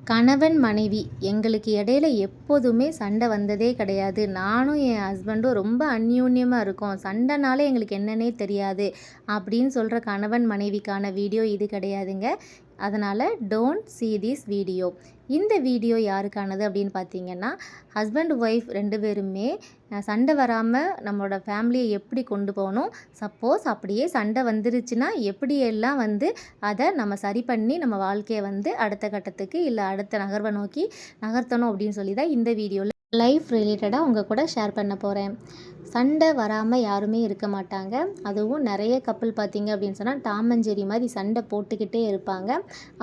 கணவன் மனைவி எங்களுக்கு இடையில எப்போதுமே சண்டை வந்ததே கிடையாது. நானும் என் ஹஸ்பண்டும் ரொம்ப அந்யூன்யமாக இருக்கோம். சண்டைனாலே எங்களுக்கு என்னன்னே தெரியாது. அப்படின்னு சொல்கிற கணவன் மனைவிக்கான வீடியோ இது கிடையாதுங்க. அதனால் டோன்ட் சீ திஸ் வீடியோ இந்த வீடியோ யாருக்கானது அப்படின்னு பார்த்தீங்கன்னா ஹஸ்பண்ட் ஒய்ஃப் ரெண்டு பேருமே சண்டை வராமல் நம்மளோட ஃபேமிலியை எப்படி கொண்டு போகணும்? சப்போஸ் அப்படியே சண்டை வந்துருச்சுன்னா எப்படியெல்லாம் வந்து அதை நம்ம சரி பண்ணி நம்ம வாழ்க்கையை வந்து அடுத்த கட்டத்துக்கு இல்லை அடுத்த நகர்வை நோக்கி நகர்த்தணும் அப்படின்னு சொல்லி தான் இந்த வீடியோவில் லைஃப் ரிலேட்டடாக உங்கள் கூட ஷேர் பண்ண போகிறேன் சண்டை வராமல் யாருமே இருக்க மாட்டாங்க. அதுவும் நிறைய கப்பல் பார்த்தீங்க அப்படின்னு சொன்னால் டாம் அண்ட் ஜெரி மாதிரி சண்டை போட்டுக்கிட்டே இருப்பாங்க.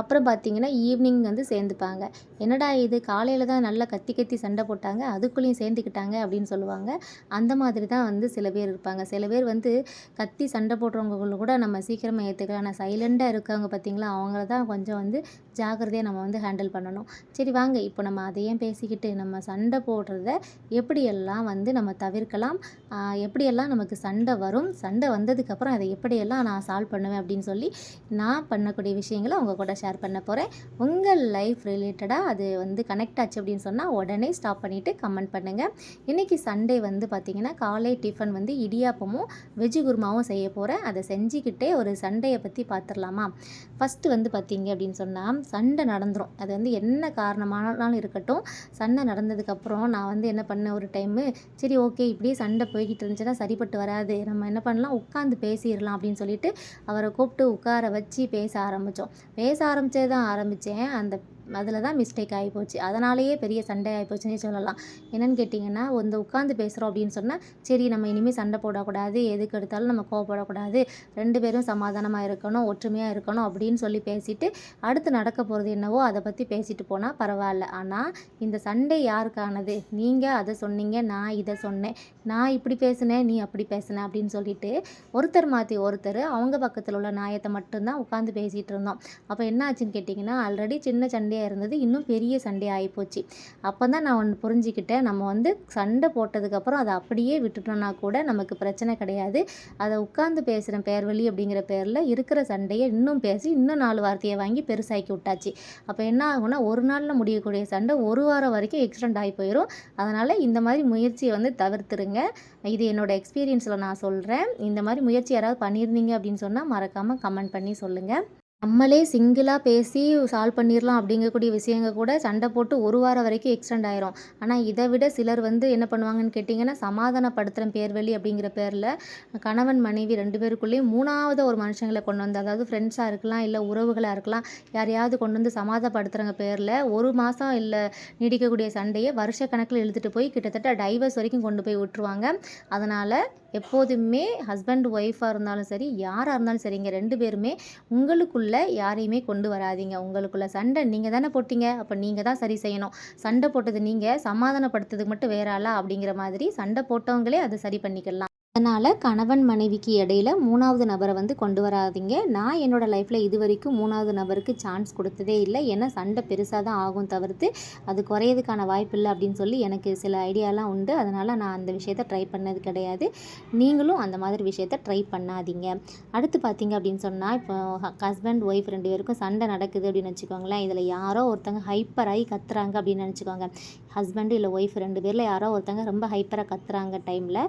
அப்புறம் பார்த்தீங்கன்னா ஈவினிங் வந்து சேர்ந்துப்பாங்க. என்னடா இது காலையில் தான் நல்லா கத்தி கத்தி சண்டை போட்டாங்க அதுக்குள்ளேயும் சேர்ந்துக்கிட்டாங்க அப்படின்னு சொல்லுவாங்க. அந்த மாதிரி தான் வந்து சில பேர் இருப்பாங்க. சில பேர் வந்து கத்தி சண்டை போடுறவங்க கூட நம்ம சீக்கிரமாக ஏற்றுக்கலாம் ஆனால் சைலண்டாக இருக்கவங்க பார்த்தீங்களா அவங்கள தான் கொஞ்சம் வந்து ஜாக்கிரதையாக நம்ம வந்து ஹேண்டில் பண்ணணும். சரி வாங்க. இப்போ நம்ம அதையும் பேசிக்கிட்டு நம்ம சண்டை போடுறத எப்படியெல்லாம் வந்து நம்ம தவிர்க்கலாம்? எப்படியெல்லாம் நமக்கு சண்டை வரும் சண்டை வந்ததுக்கப்புறம் அதை எப்படியெல்லாம் நான் சால்வ் பண்ணுவேன் அப்படின்னு சொல்லி நான் பண்ணக்கூடிய விஷயங்களை உங்கள் கூட ஷேர் பண்ண போகிறேன் உங்கள் லைஃப் ரிலேட்டடாக அது வந்து கனெக்ட் ஆச்சு அப்படின்னு சொன்னால் உடனே ஸ்டாப் பண்ணிவிட்டு கமெண்ட் பண்ணுங்கள் இன்றைக்கி சண்டே வந்து பார்த்திங்கன்னா காலை டிஃபன் வந்து இடியாப்பமும் வெஜ்ஜு குருமாவும் செய்ய போகிறேன் அதை செஞ்சுக்கிட்டே ஒரு சண்டையை பற்றி பார்த்துடலாமா ஃபஸ்ட்டு வந்து பார்த்திங்க அப்படின்னு சொன்னால் சண்டை நடந்துடும் அது வந்து என்ன காரணமானாலும் இருக்கட்டும். சண்டை நடந்ததுக்கப்புறம் நான் வந்து என்ன பண்ணேன்? ஒரு டைமு சரி ஓகே இப்படியே சண்டை போய்கிட்டு இருந்துச்சுன்னா சரிப்பட்டு வராது. நம்ம என்ன பண்ணலாம்? உட்காந்து பேசிடலாம் அப்படின்னு சொல்லிட்டு அவரை கூப்பிட்டு உட்கார வச்சு பேச ஆரம்பித்தோம் பேச ஆரம்பித்தே தான் ஆரம்பித்தேன் அந்த அதில் தான் மிஸ்டேக் ஆகிப்போச்சு அதனாலேயே பெரிய சண்டை ஆகிப்போச்சுன்னே சொல்லலாம். என்னென்னு கேட்டிங்கன்னா வந்து உட்காந்து பேசுகிறோம் அப்படின்னு சொன்னால் சரி நம்ம இனிமேல் சண்டை போடக்கூடாது. எதுக்கு எடுத்தாலும் நம்ம கோவப்படக்கூடாது. ரெண்டு பேரும் சமாதானமாக இருக்கணும் ஒற்றுமையாக இருக்கணும் அப்படின்னு சொல்லி பேசிட்டு அடுத்து நடக்க போகிறது என்னவோ அதை பற்றி பேசிட்டு போனால் பரவாயில்ல. ஆனால் இந்த சண்டை யாருக்கானது? நீங்கள் அதை சொன்னீங்க நான் இதை சொன்னேன். நான் இப்படி பேசினேன் நீ அப்படி பேசின அப்படின்னு சொல்லிட்டு ஒருத்தர் மாற்றி ஒருத்தர் அவங்க பக்கத்தில் உள்ள நியாயத்தை மட்டும்தான் உட்காந்து பேசிகிட்டு இருந்தோம். அப்போ என்ன ஆச்சுன்னு கேட்டிங்கன்னா ஆல்ரெடி சின்ன சண்டை சண்டையாக இருந்தது. இன்னும் பெரிய சண்டையாக ஆகிப்போச்சு அப்போ தான் நான் ஒன்று புரிஞ்சுக்கிட்டேன். நம்ம வந்து சண்டை போட்டதுக்கப்புறம் அதை அப்படியே விட்டுட்டோம்னா கூட நமக்கு பிரச்சனை கிடையாது. அதை உட்காந்து பேசுகிற பேர்வழி அப்படிங்கிற பேரில் இருக்கிற சண்டையை இன்னும் பேசி இன்னும் நாலு வார்த்தையை வாங்கி பெருசாக்கி விட்டாச்சு. அப்போ என்ன ஆகும்னா ஒரு நாளில் முடியக்கூடிய சண்டை ஒரு வாரம் வரைக்கும் எக்ஸ்டெண்ட் ஆகி போயிடும் அதனால் இந்த மாதிரி முயற்சியை வந்து தவிர்த்துருங்க. இது என்னோடய எக்ஸ்பீரியன்ஸில் நான் சொல்கிறேன் இந்த மாதிரி முயற்சி யாராவது பண்ணியிருந்தீங்க அப்படின்னு சொன்னால் மறக்காமல் கமெண்ட் பண்ணி சொல்லுங்கள் நம்மளே சிங்கிளாக பேசி சால்வ் பண்ணிடலாம் அப்படிங்கக்கூடிய விஷயங்கள் கூட சண்டை போட்டு ஒரு வாரம் வரைக்கும் எக்ஸ்டெண்ட் ஆயிரும். ஆனால் இதை விட சிலர் வந்து என்ன பண்ணுவாங்கன்னு கேட்டிங்கன்னா சமாதானப்படுத்துகிற பேர்வெளி அப்படிங்கிற பேரில் கணவன் மனைவி ரெண்டு பேருக்குள்ளேயும் மூணாவது ஒரு மனுஷங்களை கொண்டு வந்து அதாவது ஃப்ரெண்ட்ஸாக இருக்கலாம் இல்லை உறவுகளாக இருக்கலாம் யாரையாவது கொண்டு வந்து சமாதானப்படுத்துகிறங்க பேரில் ஒரு மாதம் இல்லை நீடிக்கக்கூடிய சண்டையை வருஷ கணக்கில் இழுத்துட்டு போய் கிட்டத்தட்ட டைவர்ஸ் வரைக்கும் கொண்டு போய் விட்டுருவாங்க. அதனால் எப்போதுமே ஹஸ்பண்ட் ஒய்ஃபாக இருந்தாலும் சரி யாராக இருந்தாலும் சரிங்க ரெண்டு பேருமே உங்களுக்குள்ள யாரையுமே கொண்டு வராதீங்க. உங்களுக்குள்ள சண்டை நீங்கள் தானே போட்டீங்க அப்போ நீங்கள் தான் சரி செய்யணும். சண்டை போட்டது நீங்கள் சமாதானப்படுத்துறதுக்கு மட்டும் வேற ஆளா அப்படிங்கிற மாதிரி சண்டை போட்டவங்களே அதை சரி பண்ணிக்கலாம். அதனால் கணவன் மனைவிக்கு இடையில் மூணாவது நபரை வந்து கொண்டு வராதீங்க. நான் என்னோடய லைஃப்பில் இது வரைக்கும் மூணாவது நபருக்கு சான்ஸ் கொடுத்ததே இல்லை. ஏன்னா சண்டை பெருசாக தான் ஆகும் தவிர்த்து அது குறையதுக்கான வாய்ப்பு இல்லை அப்படின்னு சொல்லி எனக்கு சில ஐடியாலாம் உண்டு. அதனால் நான் அந்த விஷயத்த ட்ரை பண்ணது கிடையாது. நீங்களும் அந்த மாதிரி விஷயத்த ட்ரை பண்ணாதீங்க. அடுத்து பார்த்தீங்க அப்படின்னு சொன்னால் இப்போ ஹஸ்பண்ட் ஒய்ஃப் ரெண்டு பேருக்கும் சண்டை நடக்குது அப்படின்னு வச்சுக்கோங்களேன். இதில் யாரோ ஒருத்தங்க ஹைப்பர் ஆகி கத்துறாங்க அப்படின்னு நினச்சிக்கோங்க. ஹஸ்பண்டு இல்லை ஒய்ஃப் ரெண்டு பேரில் யாரோ ஒருத்தங்க ரொம்ப ஹைப்பராக கத்துறாங்க டைமில்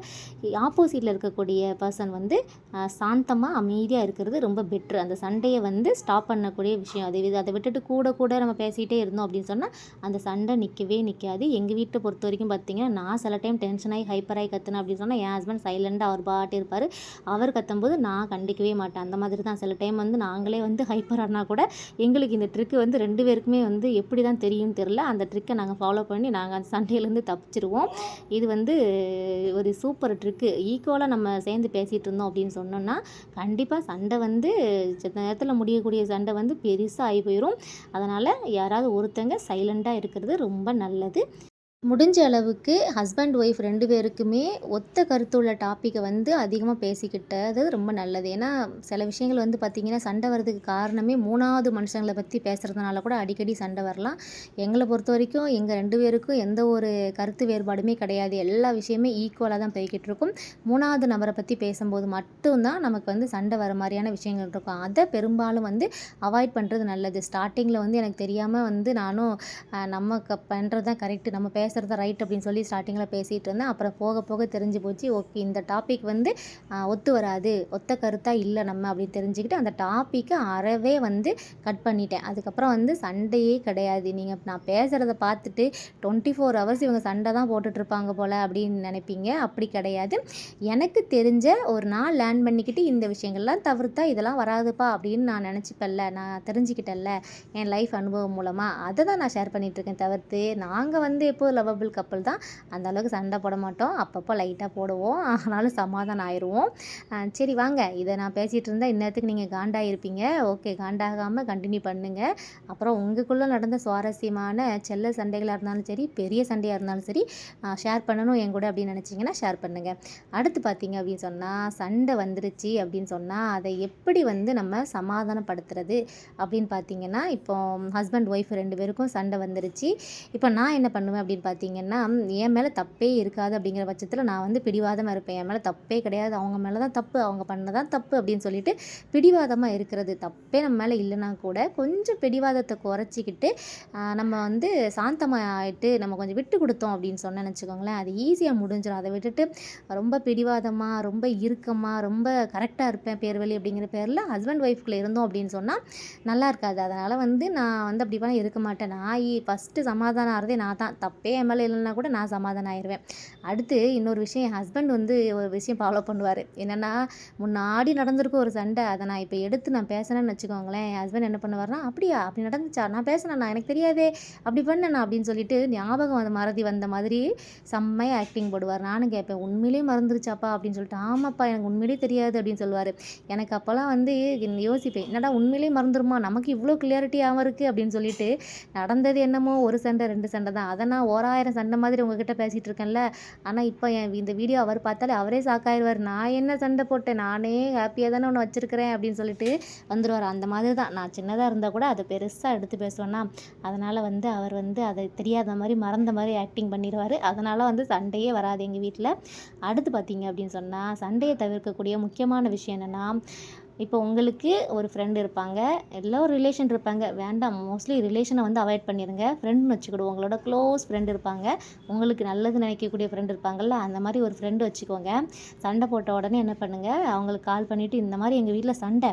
ஆப்போசிட்டில் இருக்கக்கூடிய பர்சன் வந்து சாந்தமாக அமைதியாக இருக்கிறது ரொம்ப பெட்ரு அந்த சண்டையை வந்து ஸ்டாப் பண்ணக்கூடிய விஷயம். அதை அதை விட்டுட்டு கூட கூட நம்ம பேசிகிட்டே இருந்தோம் அப்படின்னு சொன்னால் அந்த சண்டை நிற்கவே நிற்காது எங்கள் வீட்டை பொறுத்த வரைக்கும் பார்த்தீங்கன்னா நான் சில டைம் டென்ஷனாகி ஹைப்பராகி ஹைப்பர் கத்துனேன் அப்படின்னு சொன்னால் என் ஹஸ்பண்ட் சைலண்டாக அவர் பாட்டு இருப்பார். அவர் கத்தும்போது நான் கண்டிக்கவே மாட்டேன். அந்த மாதிரி தான் சில டைம் வந்து நாங்களே வந்து ஹைப்பர் ஆனால் கூட எங்களுக்கு இந்த ட்ரிக்கு வந்து ரெண்டு பேருக்குமே வந்து எப்படி தான் தெரியும்னு தெரில அந்த ட்ரிக்கை நாங்கள் ஃபாலோ பண்ணி நாங்கள் அந்த சண்டையிலேருந்து தப்பிச்சிருவோம். இது வந்து ஒரு சூப்பர் ட்ரிக்கு ஈக்குவலாக நம்ம சேர்ந்து பேசிகிட்டு இருந்தோம் அப்படின்னு சொன்னோன்னா கண்டிப்பாக சண்டை வந்து சில நேரத்தில் முடியக்கூடிய சண்டை வந்து பெருசாக ஆகி போயிடும் அதனால் யாராவது ஒருத்தங்க சைலண்ட்டாக இருக்கிறது ரொம்ப நல்லது. முடிஞ்ச அளவுக்கு ஹஸ்பண்ட், ஒய்ஃப் ரெண்டு பேருக்குமே ஒத்த கருத்துள்ள டாப்பிக்கை வந்து அதிகமாக பேசிக்கிட்டது ரொம்ப நல்லது. ஏன்னா, சில விஷயங்கள் வந்து பார்த்திங்கன்னா சண்டை வரதுக்கு காரணமே மூணாவது மனுஷங்களை பற்றி பேசுகிறதுனால கூட அடிக்கடி சண்டை வரலாம். எங்களை பொறுத்த வரைக்கும் எங்கள் ரெண்டு பேருக்கும் எந்த ஒரு கருத்து வேறுபாடுமே கிடையாது. எல்லா விஷயமே ஈக்குவலாக தான் போய்க்கிட்டுருக்கும். 3வது நபர பத்தி பேசும்போது மட்டும்தான் நமக்கு வந்து சண்டை வர மாதிரியான விஷயங்கள் இருக்கும். அதை பெரும்பாலும் வந்து அவாய்ட் பண்ணுறது நல்லது. ஸ்டார்டிங்கில் வந்து எனக்கு தெரியாமல் வந்து நானும் நம்ம க பண்ணுறது தான் கரெக்டு நம்ம பே பேசுகிறத ரைட் அப்படின்னு சொல்லி ஸ்டார்டிங்கில் பேசிகிட்டு இருந்தேன். அப்புறம் போக போக தெரிஞ்சு போச்சு. ஓகே இந்த டாபிக் வந்து ஒத்து வராது. ஒத்த கருத்தாக இல்லை நம்ம அப்படின்னு தெரிஞ்சுக்கிட்டு, அந்த டாப்பிக்கை அறவே வந்து கட் பண்ணிட்டேன். அதுக்கப்புறம் வந்து சண்டையே கிடையாது. நீங்கள் நான் பேசுகிறத பார்த்துட்டு 24 ஹவர்ஸ் இவங்க சண்டை தான் போட்டுட்ருப்பாங்க போல் அப்படின்னு நினைப்பீங்க அப்படி கிடையாது. எனக்கு தெரிஞ்ச ஒரு நாள் லேர்ன் பண்ணிக்கிட்டு இந்த விஷயங்கள்லாம் தவிர்த்தா இதெல்லாம் வராதுப்பா அப்படின்னு நான் நினச்சிப்பல்ல நான் தெரிஞ்சுக்கிட்டேன்ல. என் லைஃப் அனுபவம் மூலமாக அதை தான் நான் ஷேர் பண்ணிகிட்ருக்கேன் தவிர்த்து, நாங்கள் வந்து எப்போதும் லவ்வபிள் கப்பல் தான். அந்த அளவுக்கு சண்டை போட மாட்டோம். அப்பப்போ லைட்டாக போடுவோம். ஆனாலும் சமாதானம் ஆயிடுவோம் சரி வாங்க. இதை நான் பேசிகிட்டு இருந்தால் இந்நேரத்துக்கு நீங்கள் காண்டாயிருப்பீங்க. ஓகே காண்டாகாமல் கண்டினியூ பண்ணுங்க. அப்புறம் உங்களுக்குள்ளே நடந்த சுவாரஸ்யமான செல்ல சண்டைகளாக இருந்தாலும் சரி, பெரிய சண்டையாக இருந்தாலும் சரி, ஷேர் பண்ணணும் என் கூட அப்படின்னு நினச்சிங்கன்னா ஷேர் பண்ணுங்கள் அடுத்து பார்த்தீங்க அப்படின்னு சொன்னால் சண்டை வந்துருச்சு அப்படின்னு சொன்னால் அதை எப்படி வந்து நம்ம சமாதானப்படுத்துறது அப்படின்னு பார்த்தீங்கன்னா, இப்போ ஹஸ்பண்ட், ஒய்ஃப் ரெண்டு பேருக்கும் சண்டை வந்துருச்சு. இப்போ நான் என்ன பண்ணுவேன் அப்படின்னு பார்த்தீங்கன்னா, என் மேலே தப்பே இருக்காது அப்படிங்கிற பட்சத்தில் நான் வந்து பிடிவாதமாக இருப்பேன். என் மேலே தப்பே கிடையாது. அவங்க மேலே தான் தப்பு. அவங்க பண்ண தான் தப்பு அப்படின்னு சொல்லிட்டு பிடிவாதமாக இருக்கிறது. தப்பே நம்ம மேலே இல்லைனா கூட கொஞ்சம் பிடிவாதத்தை குறைச்சிக்கிட்டு, நம்ம வந்து சாந்தமாக ஆகிட்டு நம்ம கொஞ்சம் விட்டு கொடுத்தோம் அப்படின்னு சொன்னேன்னு வச்சுக்கோங்களேன், அது ஈஸியாக முடிஞ்சிடும் அதை விட்டுட்டு ரொம்ப பிடிவாதமாக ரொம்ப இறுக்கமாக ரொம்ப கரெக்டாக இருப்பேன் பேர்வழி அப்படிங்கிற பேரில் ஹஸ்பண்ட், ஒய்ஃப்குள்ளே இருந்தோம் அப்படின்னு சொன்னால் நல்லா இருக்காது. அதனால் வந்து நான் வந்து அப்படிலாம் இருக்க மாட்டேன். நான் ஃபஸ்ட்டு சமாதானம் ஆகிறதே நான் தான். தப்பே என் மேலே இல்லைன்னா கூட நான் சமாதானம் ஆயிடுவேன் அடுத்து இன்னொரு விஷயம் என் ஹஸ்பண்ட் வந்து ஒரு விஷயம் ஃபாலோ பண்ணுவார் என்னன்னா, முன்னாடி நடந்திருக்கும் ஒரு சண்டை. அதை நான் இப்போ எடுத்து நான் பேசினேன்னு வச்சுக்கோங்களேன், என் ஹஸ்பண்ட் என்ன பண்ணுவார்னா "அப்படியா? அப்படி நடந்துச்சா? நான் பேசுனேனா? எனக்கு தெரியாதே! அப்படி பண்ணேனா?" அப்படின்னு சொல்லிட்டு ஞாபகம் வந்த மறதி வந்த மாதிரி செம்மையாக ஆக்டிங் போடுவார் நானும் கேட்பேன், "உண்மையிலேயே மறந்துருச்சாப்பா?" அப்படின்னு சொல்லிட்டு, "ஆமாப்பா எனக்கு உண்மையிலேயே தெரியாது" அப்படின்னு சொல்லுவார் எனக்கு அப்போல்லாம் வந்து யோசிப்பேன், "என்னடா உண்மையிலே மறந்துருமா? நமக்கு இவ்வளோ கிளியாரிட்டியாகவும் இருக்குது அப்படின்னு சொல்லிட்டு, நடந்தது என்னமோ ஒரு சண்டை, ரெண்டு சண்டை தான். அதை நான் ஆறாயிரம் சண்டை மாதிரி உங்ககிட்ட பேசிட்டு இருக்கேன்ல. ஆனால் இப்போ என் இந்த வீடியோ அவர் பார்த்தாலே அவரே சாக்காயிருவார் "நான் என்ன சண்டை போட்டேன்? நானே ஹாப்பியாக தானே ஒன்று வச்சிருக்கிறேன்" அப்படின்னு சொல்லிட்டு வந்துடுவார் அந்த மாதிரி தான். நான் சின்னதாக இருந்தால் கூட அதை பெருசாக எடுத்து பேசுவேன்னா அதனால் வந்து அவர் வந்து அதை தெரியாத மாதிரி மறந்த மாதிரி ஆக்டிங் பண்ணிடுவார் அதனால் வந்து சண்டையே வராது எங்கள் வீட்டில் அடுத்து பார்த்தீங்க அப்படின்னு சொன்னால் சண்டையை தவிர்க்கக்கூடிய முக்கியமான விஷயம் என்னென்னா இப்போ உங்களுக்கு ஒரு ஃப்ரெண்டு இருப்பாங்க. எல்லோரும் ஒரு ரிலேஷன் இருப்பாங்க. வேண்டாம் மோஸ்ட்லி ரிலேஷனை வந்து அவாய்ட் பண்ணிடுங்க ஃப்ரெண்டுன்னு வச்சுக்கிடுவோம். உங்களோட க்ளோஸ் ஃப்ரெண்டு இருப்பாங்க. உங்களுக்கு நல்லது நினைக்கக்கூடிய ஃப்ரெண்டு இருப்பாங்கல்ல, அந்த மாதிரி ஒரு ஃப்ரெண்டு வச்சுக்கோங்க. சண்டை போட்ட உடனே என்ன பண்ணுங்கள் அவங்களுக்கு கால் பண்ணிவிட்டு "இந்த மாதிரி எங்கள் வீட்டில் சண்டை.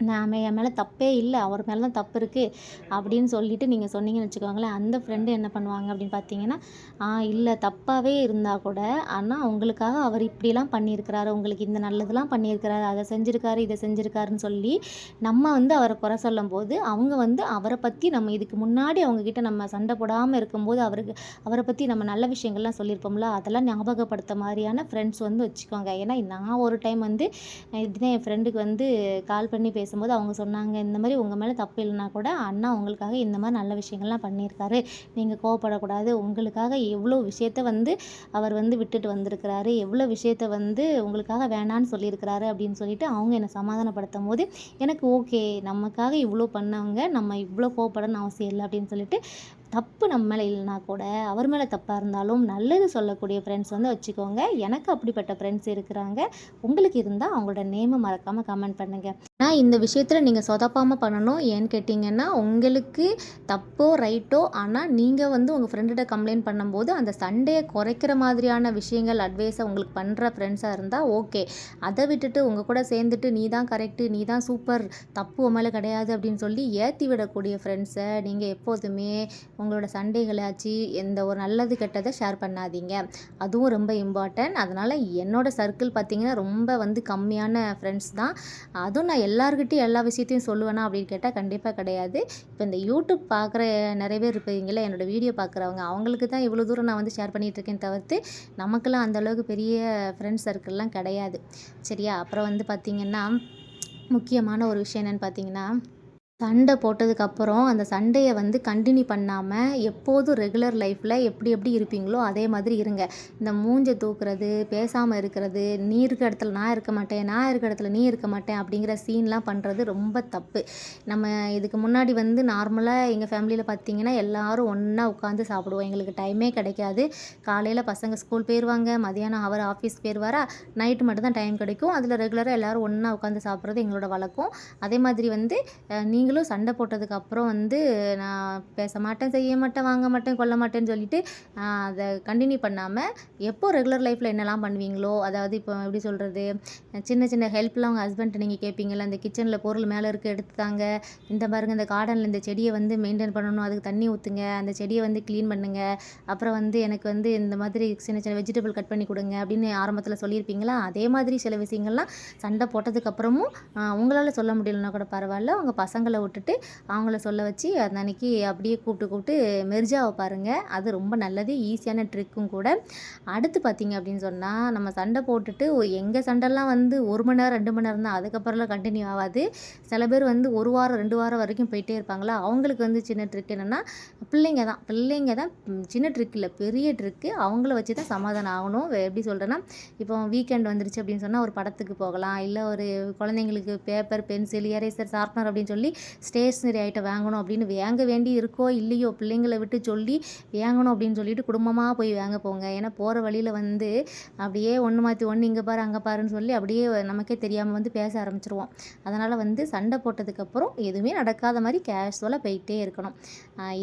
நான் என் மேலே தப்பே இல்லை அவர் மேலே தான் தப்பு இருக்குது அப்படின்னு சொல்லிட்டு நீங்கள் சொன்னீங்கன்னு வச்சுக்கோங்களேன், அந்த ஃப்ரெண்டு என்ன பண்ணுவாங்க அப்படின்னு பார்த்தீங்கன்னா, "ஆ இல்லை தப்பாகவே இருந்தால் கூட, ஆனால் உங்களுக்காக அவர் இப்படிலாம் பண்ணியிருக்கிறாரு. உங்களுக்கு இந்த நல்லதெல்லாம் பண்ணியிருக்கிறாரு. அதை செஞ்சுருக்காரு இதை செஞ்சுருக்காருன்னு சொல்லி நம்ம வந்து அவரை குறை சொல்லும்போது, அவங்க வந்து அவரை பற்றி நம்ம இதுக்கு முன்னாடி அவங்கக்கிட்ட நம்ம சண்டை போடாமல் இருக்கும்போது, அவருக்கு அவரை பற்றி நம்ம நல்ல விஷயங்கள்லாம் சொல்லியிருப்போம்ல, அதெல்லாம் ஞாபகப்படுத்த மாதிரியான ஃப்ரெண்ட்ஸ் வந்து வச்சுக்கோங்க. ஏன்னா நான் ஒரு டைம் வந்து இதுதான் என் ஃப்ரெண்டுக்கு வந்து கால் பண்ணி பே பேசும்போது அவங்க சொன்னாங்க, "இந்த மாதிரி உங்கள் மேலே தப்பு இல்லைனா கூட, அண்ணா உங்களுக்காக இந்த மாதிரி நல்ல விஷயங்கள்லாம் பண்ணியிருக்காரு. நீங்கள் கோவப்படக்கூடாது. உங்களுக்காக எவ்வளோ விஷயத்த வந்து அவர் வந்து விட்டுட்டு வந்திருக்கிறாரு. எவ்வளோ விஷயத்த வந்து உங்களுக்காக வேணான்னு சொல்லியிருக்கிறாரு." அப்படின்னு சொல்லிட்டு அவங்க என்ன சமாதானப்படுத்தும்போது, எனக்கு ஓகே. நமக்காக இவ்வளோ பண்ணவங்க, நம்ம இவ்வளோ கோவப்படணும்னு அவசியம் இல்லை அப்படின்னு சொல்லிட்டு, தப்பு நம்ம மேலே இல்லைனா கூட, அவர் மேலே தப்பாக இருந்தாலும் நல்லது சொல்லக்கூடிய ஃப்ரெண்ட்ஸ் வந்து வச்சுக்கோங்க. எனக்கு அப்படிப்பட்ட ஃப்ரெண்ட்ஸ் இருக்கிறாங்க. உங்களுக்கு இருந்தால் அவங்களோட நேமை மறக்காமல் கமெண்ட் பண்ணுங்கள் நான் இந்த விஷயத்தில் நீங்கள் சொதப்பாமல் பண்ணணும். ஏன்னு கேட்டிங்கன்னா உங்களுக்கு தப்போ, ரைட்டோ ஆனால் நீங்கள் வந்து உங்கள் ஃப்ரெண்டுகிட்ட கம்ப்ளைண்ட் பண்ணும்போது, அந்த சண்டையை குறைக்கிற மாதிரியான விஷயங்கள், அட்வைஸை உங்களுக்கு பண்ணுற ஃப்ரெண்ட்ஸாக இருந்தால் ஓகே. அதை விட்டுட்டு உங்கள் கூட சேர்ந்துட்டு, "நீ தான் கரெக்ட்டு. நீ தான் சூப்பர். தப்பு உன் கிடையாது" அப்படின்னு சொல்லி ஏற்றி விடக்கூடிய ஃப்ரெண்ட்ஸை நீங்கள் எப்போதுமே உங்களோட சண்டைகளாச்சு, எந்த ஒரு நல்லது கெட்டதை ஷேர் பண்ணாதீங்க. அதுவும் ரொம்ப இம்பார்ட்டன்ட். அதனால் என்னோடய சர்க்கிள் பார்த்தீங்கன்னா, ரொம்ப வந்து கம்மியான ஃப்ரெண்ட்ஸ் தான். அதுவும் நான் எல்லாருக்கிட்டையும் எல்லா விஷயத்தையும் சொல்லுவேனா அப்படின்னு கேட்டால் கண்டிப்பாக கிடையாது. இப்போ இந்த யூடியூப் பார்க்குற நிறைய பேர் இருப்பீங்கல்ல, என்னோடய வீடியோ பார்க்குறவங்க. அவங்களுக்கு தான் இவ்வளோ தூரம் நான் வந்து ஷேர் பண்ணிட்டு இருக்கேன் தவிர்த்து, நமக்கெல்லாம் அந்தளவுக்கு பெரிய ஃப்ரெண்ட்ஸ் சர்க்கிள்லாம் கிடையாது. சரியா? அப்புறம் வந்து பார்த்திங்கன்னா முக்கியமான ஒரு விஷயம் என்னென்னு பார்த்தீங்கன்னா சண்டை போட்டதுக்கப்புறம் அந்த சண்டையை வந்து கண்டினியூ பண்ணாமல் எப்போதும் ரெகுலர் லைஃப்பில் எப்படி எப்படி இருப்பீங்களோ அதே மாதிரி இருங்க. இந்த மூஞ்ச தூக்குறது பேசாமல் இருக்கிறது நீ இருக்க இடத்துல நான் இருக்க மாட்டேன் நான் இருக்க இடத்துல நீ இருக்க மாட்டேன் அப்படிங்கிற சீன்லாம் பண்ணுறது ரொம்ப தப்பு. நம்ம இதுக்கு முன்னாடி வந்து நார்மலாக எங்கள் ஃபேமிலியில் பார்த்தீங்கன்னா எல்லோரும் ஒன்றா உட்காந்து சாப்பிடுவோம். எங்களுக்கு டைமே கிடைக்காது. காலையில் பசங்க ஸ்கூல் போயிடுவாங்க மதியானம் அவர் ஆஃபீஸ் போயிடுவாரா நைட்டு மட்டும்தான் டைம் கிடைக்கும். அதில் ரெகுலராக எல்லோரும் ஒன்றா உட்காந்து சாப்பிட்றது எங்களோட வழக்கம். அதே மாதிரி வந்து நீ நீங்களும் சண்டை போட்டதுக்கப்புறம் வந்து நான் பேச மாட்டேன் செய்ய மாட்டேன் வாங்க மாட்டேன் கொல்ல மாட்டேன்னு சொல்லிட்டு அதை கண்டினியூ பண்ணாமல் எப்போ ரெகுலர் லைஃப்பில் என்னெல்லாம் பண்ணுவீங்களோ அதாவது இப்போ எப்படி சொல்கிறது சின்ன சின்ன ஹெல்ப்லாம் உங்கள் ஹஸ்பண்ட் நீங்கள் கேட்பீங்கள்ல அந்த கிச்சனில் பொருள் மேலே இருக்க எடுத்துத்தாங்க இந்த பாருங்க இந்த கார்டனில் இந்த செடியை வந்து மெயின்டைன் பண்ணணும் அதுக்கு தண்ணி ஊற்றுங்க அந்த செடியை வந்து க்ளீன் பண்ணுங்க அப்புறம் வந்து எனக்கு வந்து இந்த மாதிரி சின்ன சின்ன வெஜிடபிள் கட் பண்ணி கொடுங்க அப்படின்னு ஆரம்பத்தில் சொல்லியிருப்பீங்களா? அதே மாதிரி சில விஷயங்கள்லாம் சண்டை போட்டதுக்கப்புறமும் உங்களால் சொல்ல முடியலன்னா கூட பரவாயில்ல உங்கள் பசங்களை விட்டுட்டு அவங்கள சொல்ல வச்சு அந்த அன்னைக்கு அப்படியே கூப்பிட்டு கூப்பிட்டு மெர்ஜாவை பாருங்கள் அது ரொம்ப நல்லது ஈஸியான ட்ரிக்கும் கூட. அடுத்து பார்த்தீங்க அப்படின்னு சொன்னால் நம்ம சண்டை போட்டுட்டு எங்கள் சண்டைலாம் வந்து ஒரு மணி நேரம் ரெண்டு மணி நேரம் தான் அதுக்கப்புறம்லாம் கண்டினியூ ஆகாது. சில பேர் வந்து ஒரு வாரம் ரெண்டு வாரம் வரைக்கும் போயிட்டே இருப்பாங்களா? அவங்களுக்கு வந்து சின்ன ட்ரிக் என்னென்னா பிள்ளைங்க தான் பிள்ளைங்க தான் சின்ன ட்ரிக் இல்லை பெரிய ட்ரிக்கு அவங்கள வச்சு தான் சமாதானம் ஆகணும். வே- எப்படி சொல்கிறேன்னா இப்போ வீக்கெண்ட் வந்துருச்சு அப்படின்னு சொன்னால் ஒரு படத்துக்கு போகலாம். இல்லை ஒரு குழந்தைங்களுக்கு பேப்பர் பென்சில் எரேசர் ஷார்ப்னர் அப்படின்னு சொல்லி ஸ்டேஷ்னரி ஐட்டம் வாங்கணும் அப்படின்னு வாங்க வேண்டி இருக்கோ இல்லையோ பிள்ளைங்களை விட்டு சொல்லி வாங்கணும் அப்படின்னு சொல்லிட்டு குடும்பமாக போய் வாங்க போங்க. ஏன்னா போகிற வழியில் வந்து அப்படியே ஒன்று மாற்றி ஒன்று இங்கே பாரு அங்கே பாருன்னு சொல்லி அப்படியே நமக்கே தெரியாமல் வந்து பேச ஆரம்பிச்சிருவோம். அதனால் வந்து சண்டை போட்டதுக்கப்புறம் எதுவுமே நடக்காத மாதிரி கேஷுவலாக போயிட்டே இருக்கணும்.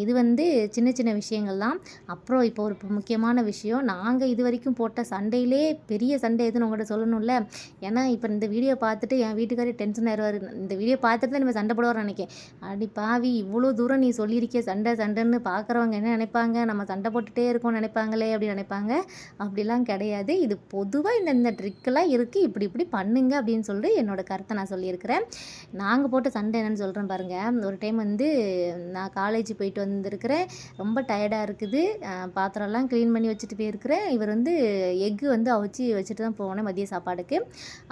இது வந்து சின்ன சின்ன விஷயங்கள் தான் அப்புறம் இப்போ ஒரு முக்கியமான விஷயம் நாங்கள் இது வரைக்கும் போட்ட சண்டையிலே பெரிய சண்டை எதுன்னு உங்கள்கிட்ட சொல்லணும்ல? ஏன்னா இப்போ இந்த வீடியோ பார்த்துட்டு என் வீட்டுக்காரர் டென்ஷன் ஆயிடுவார் இந்த வீடியோ பார்த்துட்டு தான் நம்ம சண்டை போடுவார்னு நினைக்கேன். அடி பாவி இவ்வளோ தூரம் நீ சொல்லியிருக்கிய சண்டை சண்டைன்னு பார்க்குறவங்க என்ன நினைப்பாங்க? நம்ம சண்டை போட்டுகிட்டே இருக்கோம்னு நினைப்பாங்களே அப்படின்னு நினைப்பாங்க. அப்படிலாம் கிடையாது. இது பொதுவாக இந்த இந்த ட்ரிக்கெல்லாம் இருக்குது இப்படி இப்படி பண்ணுங்க அப்படின்னு சொல்லி என்னோட கருத்தை நான் சொல்லியிருக்கிறேன். நாங்கள் போட்ட சண்டை என்னன்னு சொல்கிறேன் பாருங்கள் ஒரு டைம் வந்து நான் காலேஜ் போயிட்டு வந்திருக்கிறேன். ரொம்ப டயர்டாக இருக்குது. பாத்திரம்லாம் க்ளீன் பண்ணி வச்சுட்டு போயிருக்கிறேன். இவர் வந்து எக்கு வந்து அவிச்சு வச்சுட்டு தான் போனேன் மதிய சாப்பாடுக்கு.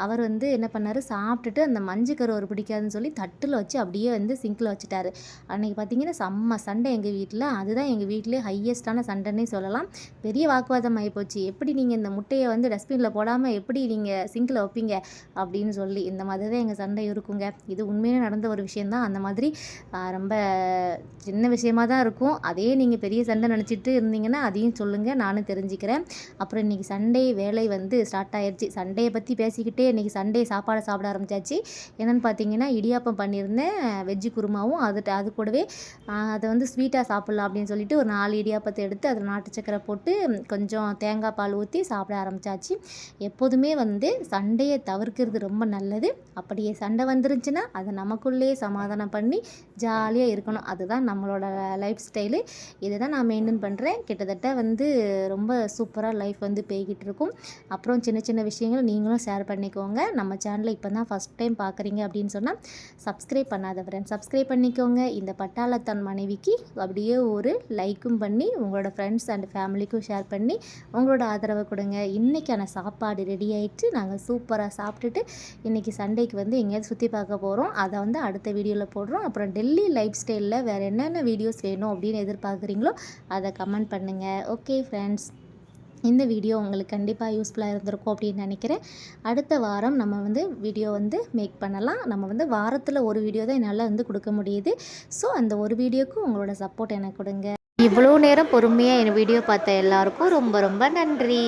அவர் வந்து என்ன பண்ணார்? சாப்பிட்டுட்டு அந்த மஞ்சள் கரு ஒரு பிடிக்காதுன்னு சொல்லி தட்டில் வச்சு அப்படியே வந்து சிங்கில் வச்சுட்டாரு. அன்னைக்கு பார்த்தீங்கன்னா செம்ம சண்டை எங்கள் வீட்டில் அதுதான் எங்கள் வீட்டிலே ஹையஸ்ட்டான சண்டைன்னே சொல்லலாம். பெரிய வாக்குவாதம் ஆகிப்போச்சு எப்படி நீங்கள் இந்த முட்டையை வந்து டஸ்ட்பினில் போடாமல் எப்படி நீங்கள் சிங்கில் வைப்பீங்க? அப்படின்னு சொல்லி இந்த மாதிரி தான் எங்கள் சண்டை இருக்குங்க. இது உண்மையிலே நடந்த ஒரு விஷயந்தான் அந்த மாதிரி ரொம்ப சின்ன விஷயமா தான் இருக்கும். அதே நீங்கள் பெரிய சண்டை நினச்சிட்டு இருந்தீங்கன்னா அதையும் சொல்லுங்கள் நானும் தெரிஞ்சுக்கிறேன். அப்புறம் இன்றைக்கி சண்டே வேலை வந்து ஸ்டார்ட் ஆயிடுச்சு சண்டையை பற்றி பேசிக்கிட்டே இன்றைக்கி சண்டே சாப்பாடை சாப்பிட ஆரம்பிச்சாச்சு. என்னென்னு பார்த்தீங்கன்னா இடியாப்பம் பண்ணியிருந்தேன். வெஜ்ஜு குருமாவும் அது அது கூடவே அதை வந்து ஸ்வீட்டாக சாப்பிட்லாம் அப்படின்னு சொல்லிட்டு ஒரு நாலு இடியாப்பத்தை எடுத்து அதில் நாட்டு சக்கரை போட்டு கொஞ்சம் தேங்காய் பால் ஊற்றி சாப்பிட ஆரம்பிச்சாச்சு. எப்போதுமே வந்து சண்டையை தவிர்க்கிறது ரொம்ப நல்லது. அப்படியே சண்டை வந்துருச்சுன்னா அதை நமக்குள்ளேயே சமாதானம் பண்ணி ஜாலியாக இருக்கணும். அதுதான் நம்மளோட லைஃப் ஸ்டைலு. இதை தான் நான் மெயின்டைன் பண்ணுறேன் கிட்டத்தட்ட வந்து ரொம்ப சூப்பராக லைஃப் வந்து போய்கிட்டு இருக்கும். அப்புறம் சின்ன சின்ன விஷயங்களும் நீங்களும் ஷேர் பண்ணிக்கோங்க. நம்ம சேனலை இப்போ தான் ஃபஸ்ட் டைம் பார்க்குறீங்க அப்படின்னு சொன்னால் சப்ஸ்கிரைப் பண்ணாத ஃப்ரெண்ட்ஸ் சப்ஸ்கிரைப் பண்ணிக்கோங்க. இந்த பட்டாளத்தன் மனைவிக்கு அப்படியே ஒரு லைக்கும் பண்ணி உங்களோட ஃப்ரெண்ட்ஸ் அண்ட் ஃபேமிலிக்கும் ஷேர் பண்ணி உங்களோட ஆதரவை கொடுங்க. இன்றைக்கான சாப்பாடு ரெடி ஆகிட்டு நாங்கள் சூப்பராக சாப்பிட்டுட்டு இன்றைக்கி சண்டேக்கு வந்து எங்கேயாவது சுற்றி பார்க்க போகிறோம் அதை வந்து அடுத்த வீடியோவில் போடுறோம். அப்புறம் டெல்லி லைஃப் ஸ்டைலில் வேறு என்னென்ன வீடியோஸ் வேணும் அப்படின்னு எதிர்பார்க்குறீங்களோ அதை கமெண்ட் பண்ணுங்கள் ஓகே ஃப்ரெண்ட்ஸ் இந்த வீடியோ உங்களுக்கு கண்டிப்பாக யூஸ்ஃபுல்லாக இருந்திருக்கும் அப்படின்னு நினைக்கிறேன். அடுத்த வாரம் நம்ம வந்து வீடியோ வந்து மேக் பண்ணலாம். நம்ம வந்து வாரத்தில் ஒரு வீடியோ தான் என்னால் வந்து கொடுக்க முடியுது. ஸோ அந்த ஒரு வீடியோக்கு உங்களோட சப்போர்ட் எனக்கு கொடுங்க. இவ்வளோ நேரம் பொறுமையாக என் வீடியோ பார்த்த எல்லாருக்கும் ரொம்ப ரொம்ப நன்றி.